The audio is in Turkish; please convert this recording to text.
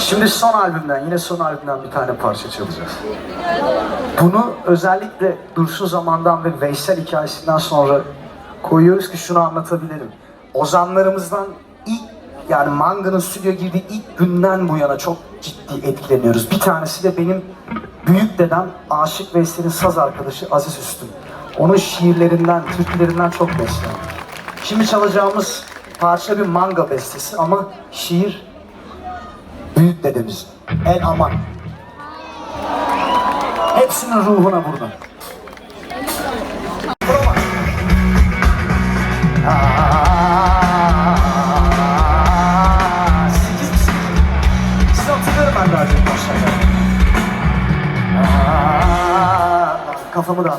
Şimdi son albümden, yine son albümden bir tane parça çalacağız. Bunu özellikle Dursun Zaman'dan ve Veysel hikayesinden sonra koyuyoruz ki şunu anlatabilirim. Ozanlarımızdan ilk yani Manga'nın stüdyo girdiği ilk günden bu yana çok ciddi etkileniyoruz. Bir tanesi de benim büyük dedem Aşık Veysel'in saz arkadaşı Aziz Üstün. Onun şiirlerinden, türkülerinden çok beslendim. Şimdi çalacağımız parça bir manga bestesi ama şiir büyük dedemiz. El aman. Hepsinin ruhuna burada. Kafamı da